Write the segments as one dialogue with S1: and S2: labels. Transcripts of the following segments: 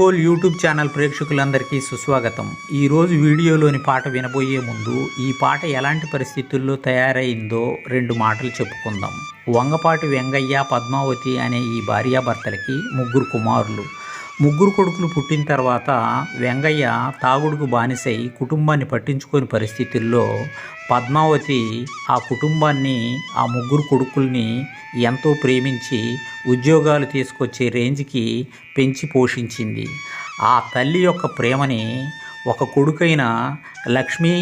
S1: Whole YouTube channel ప్రేక్షకులందరికీ సుస్వాగతం. ఈరోజు వీడియోలోని పాట వినబోయే ముందు ఈ పాట ఎలాంటి పరిస్థితుల్లో తయారైందో రెండు మాటలు చెప్పుకుందాం. వంగపాటి వెంగయ్య పద్మావతి అనే ఈ భార్యాభర్తలకి ముగ్గురు కుమారులు. ముగ్గురు కొడుకులు పుట్టిన తర్వాత వెంగయ్య తాగుడుకు బానిసై కుటుంబాన్ని పట్టించుకోని పరిస్థితుల్లో పద్మావతి ఆ కుటుంబాన్ని ఆ ముగ్గురు కొడుకుల్ని ఎంతో ప్రేమించి ఉద్యోగాలు తీసుకొచ్చే రేంజ్కి పెంచి పోషించింది. ఆ తల్లి యొక్క ప్రేమని ఒక కొడుకైన లక్ష్మీ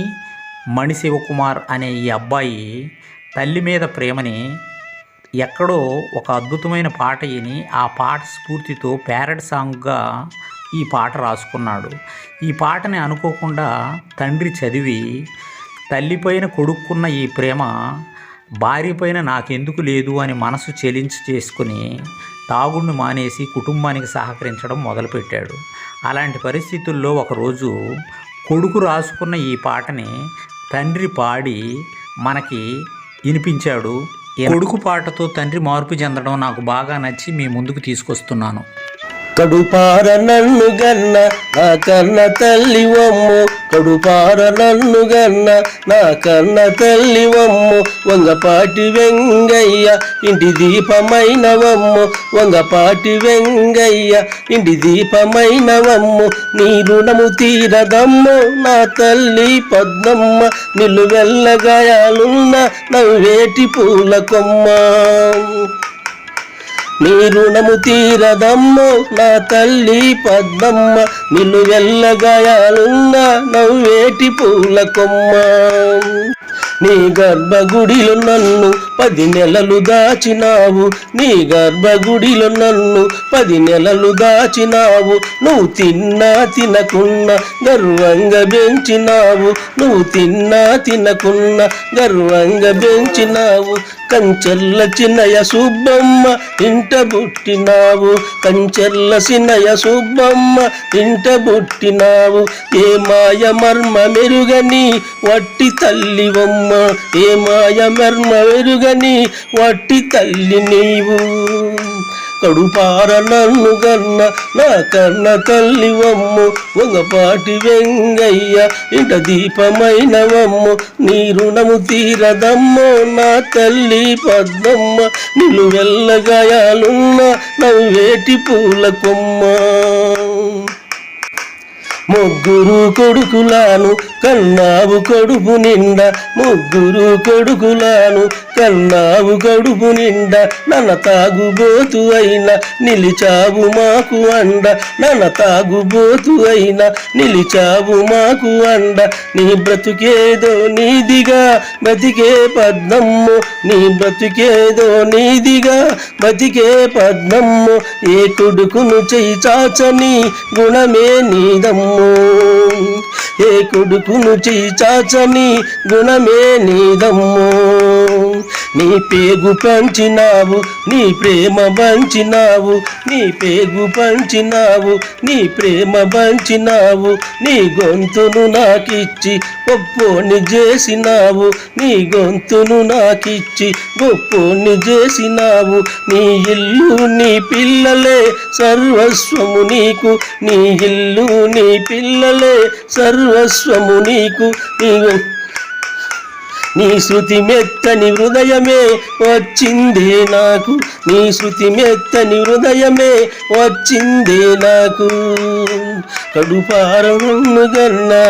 S1: మణిశివకుమార్ అనే ఈ అబ్బాయి తల్లి మీద ప్రేమని ఎక్కడో ఒక అద్భుతమైన పాట విని ఆ పాట స్ఫూర్తితో ప్యారడ్ సాంగ్గా ఈ పాట రాసుకున్నాడు. ఈ పాటని అనుకోకుండా తండ్రి చదివి తల్లిపైన కొడుక్కున్న ఈ ప్రేమ భార్య పైన నాకెందుకు లేదు అని మనసు చెలించి చేసుకుని తాగుడిని మానేసి కుటుంబానికి సహకరించడం మొదలుపెట్టాడు. అలాంటి పరిస్థితుల్లో ఒకరోజు కొడుకు రాసుకున్న ఈ పాటని తండ్రి పాడి మనకి వినిపించాడు. కొడుకు పాటతో తండ్రి మార్పు చెందడం నాకు బాగా నచ్చి మీ ముందుకు తీసుకొస్తున్నాను.
S2: కడుపార నన్ను గన్న నా కన్న తల్లి వమ్ము. కడుపార నన్ను గన్న నా కన్న తల్లి వమ్ము వంగపాటి వెంగయ్య ఇంటి దీపమైన వమ్ము వంగపాటి వెంగయ్య ఇంటి దీపమైన వమ్ము నీ రుణము తీరదమ్ము నా తల్లి పద్మమ్మ నిలువెల్లగాయాలున్న నవ్వేటి పూల కొమ్మ. నీ రుణము తీరదమ్ము నా తల్లి పద్మమ్మ నిన్ను వెళ్ళగాయాలున్న నవ్వేటి పూల కొమ్మ. నీ గర్భగుడిలో నన్ను పది నెలలు దాచినావు నీ గర్భగుడిలో నన్ను పది నెలలు దాచినావు నువ్వు తిన్నా తినకున్నా గర్వంగా పెంచినావు నువ్వు తిన్నా తినకున్నా గర్వంగా పెంచినావు కంచెల్ల చిన్నయ సుబ్బమ్మ ఇంట బుట్టినావు కంచెల్ల చిన్నయ సుబ్బమ్మ ఇంట బుట్టినావు ఏ మాయ మర్మ మెరుగని వట్టి తల్లివమ్మ ఏ మాయ మర్మ మెరుగని వట్టి తల్లి నీవు. కడుపార నన్ను గన్న నా కన్న తల్లి వమ్ము. ఒకపాటి వెంగయ్య ఇంట దీపమైన వమ్ము. నీ రుణము తీరదమ్మో నా తల్లి పద్మమ్మ. నిలువెల్లగాయాలున్న నవ్వేటి పూల కొమ్మ. ముగ్గురు కొడుకులాను కన్నావు కొడుకు నిండా. ముగ్గురు కొడుకులాను కన్నావు గడుపు నిండా నన్న తాగుబోతు అయినా నిలిచావు మాకు అండ. నన్న తాగుబోతు అయినా నిలిచావు మాకు అండ. నీ బ్రతుకేదో నీదిగా బతికే పద్మమ్ము నీ బ్రతుకేదో నీదిగా బతికే పద్మమ్ము ఏ కొడుకును చేయి చాచని గుణమే నీదమ్ము. ఏ కొడుకును చీచాచని గుణమే నీదమ్ము. నీ పేగు పంచినావు నీ ప్రేమ పంచినావు నీ పేగు పంచినావు నీ ప్రేమ పంచినావు నీ గొంతును నాకిచ్చి గొప్పోని చేసినావు నీ గొంతును నాకిచ్చి గొప్పోని చేసినావు. నీ ఇల్లు నీ పిల్లలే సర్వస్వము నీకు. నీ ఇల్లు నీ పిల్లలే సర్వస్వము నీకు నీ నీ శృతి మెత్తని హృదయమే వచ్చిందే నాకు. నీ శృతి మెత్తని హృదయమే వచ్చిందే నాకు. కడుపార నన్ను గన్నా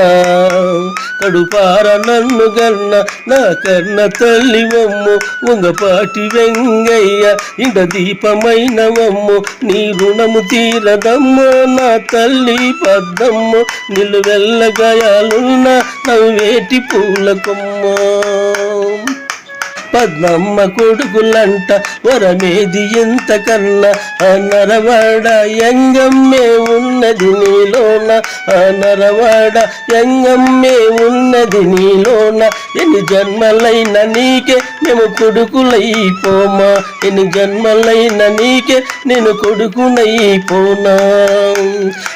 S2: కడుపార నన్ను గన్న నా కన్న తల్లి వమ్ము ఉంగపాటి వెంగయ్య ఇంట దీపమైన వమ్ము నీ రుణము తీరదమ్ము నా తల్లి పద్దమ్ము నిలువెల్ల నిలువెల్లగాయాలున్న నవ్వేటి పూల కొమ్మ. పద్మమ్మ కొడుకులంట వరమేది ఇంతకన్నా? ఆ యంగం మేము ఉన్నది నీలోన నరవాడ యంగమ్మే ఉన్నది నీలోన. ఎన్ని జన్మలైన నీకే మేము కొడుకులైపోమా? ఎన్ని జన్మలైన నీకే నేను కొడుకునైపోనా?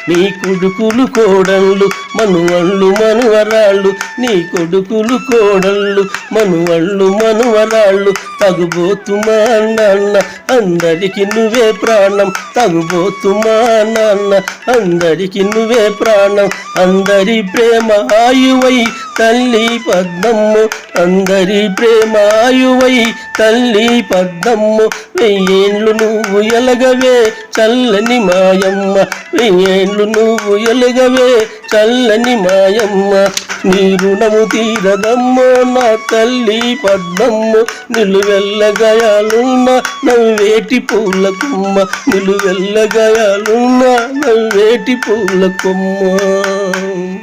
S2: నీ కొడుకులు కోడళ్ళు మనువళ్ళు మనువరాళ్ళు. నీ కొడుకులు కోడళ్ళు మనువళ్ళు మనువరాళ్ళు. తగుబోతుమా నాన్న అందరికి నువ్వే ప్రాణం తగుబోతు మా నాన్న. అందరికి నువ్వే ప్రాణం అందరి ప్రేమ ఆయువై తల్లి పద్మమ్ము. అందరి ప్రేమ ఆయువై తల్లి పద్మమ్ము. వెయ్యేండ్లు నువ్వు ఎలగవే చల్లని మాయమ్మ. వెయ్యేండ్లు నువ్వు ఎలగవే చల్లని మాయమ్మ. నీ రుణము తీరదమ్మో నా తల్లి పద్మమ్ము నిలువెల్లగయాలున్న నవ్వేటి పూల కొమ్మ నిలువెల్లగయాలున్న నవ్వేటి పూల కొమ్మ.